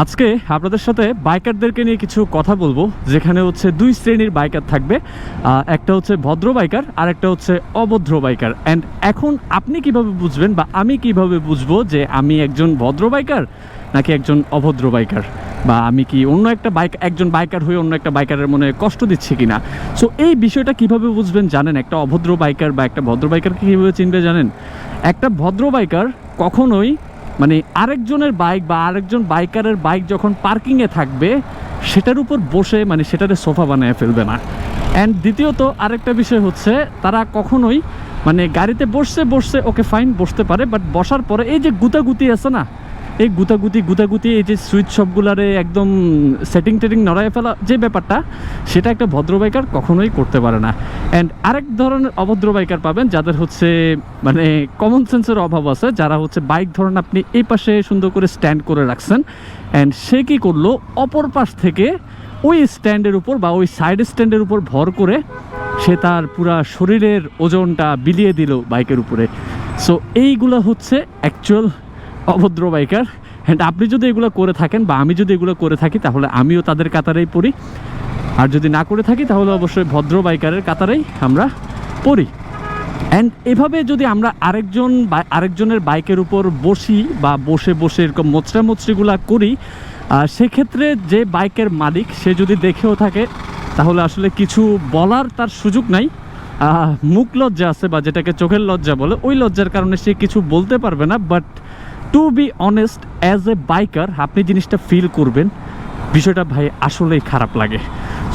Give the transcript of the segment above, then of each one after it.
আজকে আপনাদের সাথে বাইকারদেরকে নিয়ে কিছু কথা বলব, যেখানে হচ্ছে দুই শ্রেণির বাইকার থাকবে। একটা হচ্ছে ভদ্র বাইকার, আর একটা হচ্ছে অভদ্র বাইকার। অ্যান্ড এখন আপনি কীভাবে বুঝবেন বা আমি কীভাবে বুঝব যে আমি একজন ভদ্র বাইকার নাকি একজন অভদ্র বাইকার? বা আমি কি অন্য একটা বাইক, একজন বাইকার হয়ে অন্য একটা বাইকারের মনে কষ্ট দিচ্ছি কিনা? সো এই বিষয়টা কীভাবে বুঝবেন জানেন? একটা অভদ্র বাইকার বা একটা ভদ্র বাইকারকে কীভাবে চিনবে জানেন? একটা ভদ্র বাইকার কখনোই মানে আরেকজনের বাইক বা আরেকজন বাইকারের বাইক যখন পার্কিংয়ে থাকবে, সেটার উপর বসে মানে সেটারে সোফা বানিয়ে ফেলবে না। অ্যান্ড দ্বিতীয়ত আরেকটা বিষয় হচ্ছে, তারা কখনোই মানে গাড়িতে বসছে বসছে, ওকে ফাইন বসতে পারে বাট বসার পরে এই যে গুতাগুতি আছে না এই গুতাগুতি গুতাগুতি, এই যে সুইচ সবগুলারে একদম সেটিং টেটিং নড়াই ফেলা যে ব্যাপারটা, সেটা একটা ভদ্র বাইকার কখনোই করতে পারে না। অ্যান্ড আরেক ধরনের অভদ্র বাইকার পাবেন যাদের হচ্ছে মানে কমন সেন্সের অভাব আছে, যারা হচ্ছে বাইক ধরেন আপনি এই পাশে সুন্দর করে স্ট্যান্ড করে রাখছেন। অ্যান্ড সে কী করল? অপর পাশ থেকে ওই স্ট্যান্ডের উপর বা ওই সাইড স্ট্যান্ডের উপর ভর করে সে তার পুরা শরীরের ওজনটা বিলিয়ে দিল বাইকের উপরে। সো এইগুলো হচ্ছে অ্যাকচুয়াল অভদ্র বাইকার। অ্যান্ড আপনি যদি এগুলো করে থাকেন বা আমি যদি এগুলো করে থাকি, তাহলে আমিও তাদের কাতারেই পড়ি। আর যদি না করে থাকি, তাহলে অবশ্যই ভদ্র বাইকারের কাতারেই আমরা পড়ি। অ্যান্ড এভাবে যদি আমরা আরেকজন আরেকজনের বাইকের উপর বসি বা বসে বসে এরকম মোচড়া মোচড়িগুলা করি সেক্ষেত্রে যে বাইকের মালিক, সে যদি দেখেও থাকে, তাহলে আসলে কিছু বলার তার সুযোগ নাই। মুখ লজ্জা আছে বা যেটাকে চোখের লজ্জা বলে, ওই লজ্জার কারণে সে কিছু বলতে পারবে না but to be honest as a biker আপনি জিনিসটা ফিল করবেন। বিষয়টা ভাই আসলেই খারাপ লাগে।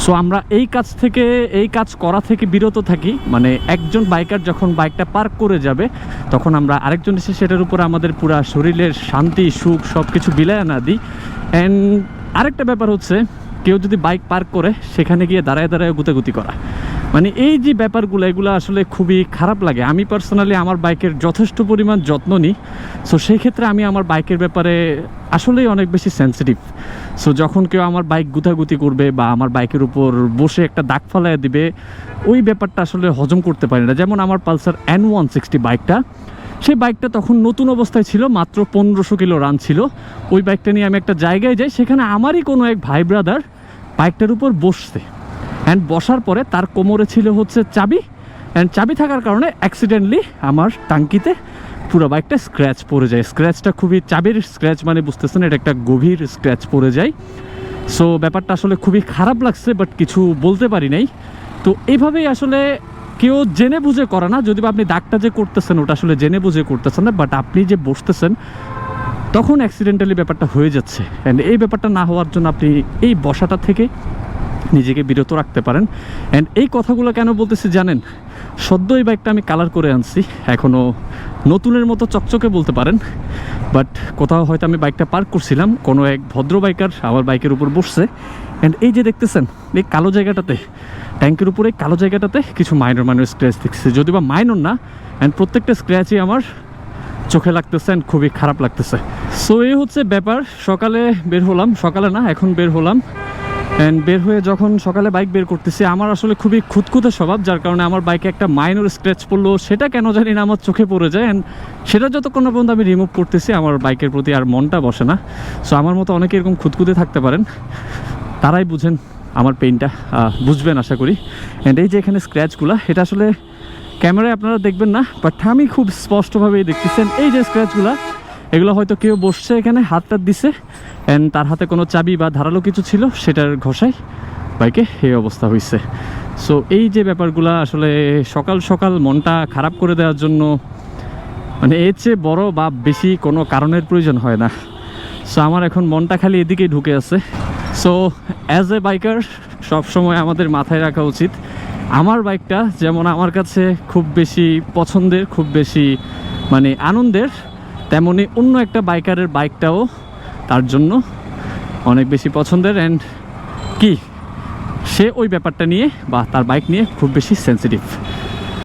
সো আমরা এই কাজ থেকে, এই কাজ করা থেকে বিরত থাকি। মানে একজন বাইকার যখন বাইকটা পার্ক করে যাবে, তখন আমরা আরেকজন এসে সেটার উপর আমাদের পুরা শরীরের শান্তি, সুখ সব কিছু বিলায় না দিই। অ্যান্ড আরেকটা ব্যাপার হচ্ছে, কেউ যদি বাইক পার্ক করে, সেখানে গিয়ে দাঁড়ায় দাঁড়ায় গুতাগুতি করা। মানে এই যে ব্যাপারগুলো, এগুলো আসলে খুবই খারাপ লাগে। আমি পার্সোনালি আমার বাইকের যথেষ্ট পরিমাণ যত্ন নিই। সো সেই ক্ষেত্রে আমি আমার বাইকের ব্যাপারে আসলেই অনেক বেশি সেন্সিটিভ সো যখন কেউ আমার বাইক গুতাগুতি করবে বা আমার বাইকের উপর বসে একটা দাগ ফালাইয়া দিবে, ওই ব্যাপারটা আসলে হজম করতে পারি না। যেমন আমার পালসার এন ওয়ান সিক্সটি বাইকটা, সেই বাইকটা তখন নতুন অবস্থায় ছিল, মাত্র পনেরোশো কিলো রান ছিল। ওই বাইকটা নিয়ে আমি একটা জায়গায় যাই, সেখানে আমারই কোনো এক ভাই ব্রাদার বাইকটার উপর বসছে। অ্যান্ড বসার পরে তার কোমরে ছিল হচ্ছে চাবি। অ্যান্ড চাবি থাকার কারণে অ্যাক্সিডেন্টলি আমার টাঙ্কিতে পুরো বাইকটা স্ক্র্যাচ পড়ে যায়। স্ক্র্যাচটা খুবই চাবির স্ক্র্যাচ মানে বুঝতেছেন, এটা একটা গভীর স্ক্র্যাচ পড়ে যায়। সো ব্যাপারটা আসলে খুবই খারাপ লাগছে বাট কিছু বলতে পারি নাই। তো এইভাবেই আসলে কেউ জেনে বুঝে করে না। যদি বা আপনি দাগটা যে করতেছেন, ওটা আসলে জেনে বুঝে করতেছেন না বাট আপনি যে বসতেছেন, তখন অ্যাক্সিডেন্টালি ব্যাপারটা হয়ে যাচ্ছে। অ্যান্ড এই ব্যাপারটা না হওয়ার জন্য আপনি এই বসাটা থেকে নিজেকে বিরত রাখতে পারেন। অ্যান্ড এই কথাগুলো কেন বলতেছি জানেন? সদ্য এই বাইকটা আমি কালার করে আনছি। এখনও নতুনের মতো চকচকে বলতে পারেন। বাট কোথাও হয়তো আমি বাইকটা পার্ক করছিলাম। কোনো এক ভদ্র বাইকার আমার বাইকের উপর বসছে। অ্যান্ড এই যে দেখতেছেন, এই কালো জায়গাটাতে ট্যাঙ্কের উপরে কালো জায়গাটাতে কিছু মাইনর মাইনর স্ক্র্যাচ দেখছে যদি বা মাইনর না অ্যান্ড প্রত্যেকটা স্ক্র্যাচই আমার চোখে লাগতেছে অ্যান্ড খুবই খারাপ লাগতেছে। সো এই হচ্ছে ব্যাপার। সকালে বের হলাম। সকালে না, এখন বের হলাম। অ্যান্ড বের হয়ে যখন সকালে বাইক বের করতেছি, আমার আসলে খুবই খুঁতখুঁতে স্বভাব, যার কারণে আমার বাইকে একটা মাইনর স্ক্র্যাচ পড়ল। সেটা কেন জানি না আমার চোখে পড়ে যায়। অ্যান্ড সেটা যতক্ষণ না পর্যন্ত আমি রিমুভ করতেছি, আমার বাইকের প্রতি আর মনটা বসে না। সো আমার মতো অনেকে এরকম খুঁতখুঁতে থাকতে পারেন। তারাই বুঝেন আমার পেইনটা বুঝবেন আশা করি। অ্যান্ড এই যে এখানে স্ক্র্যাচগুলো এটা আসলে ক্যামেরায় আপনারা দেখবেন না বাট আমি খুব স্পষ্টভাবেই দেখতেছেন। এই যে স্ক্র্যাচগুলো এগুলো হয়তো কেউ বসছে এখানে হাত টাত দিছে অ্যান্ড তার হাতে কোনো চাবি বা ধারালো কিছু ছিল, সেটার ঘষায় বাইকে এই অবস্থা হয়েছে সো এই যে ব্যাপারগুলো আসলে সকাল সকাল মনটা খারাপ করে দেওয়ার জন্য মানে এর চেয়ে বড় বা বেশি কোনো কারণের প্রয়োজন হয় না। সো আমার এখন মনটা খালি এদিকেই ঢুকে আছে। সো অ্যাজ এ বাইকার সবসময় আমাদের মাথায় রাখা উচিত, আমার বাইকটা যেমন আমার কাছে খুব বেশি পছন্দের, খুব বেশি মানে আনন্দের তেমনি অন্য একটা বাইকারের বাইকটাও তার জন্য অনেক বেশি পছন্দের অ্যান্ড কি? সে ওই ব্যাপারটা নিয়ে বা তার বাইক নিয়ে খুব বেশি সেন্সিটিভ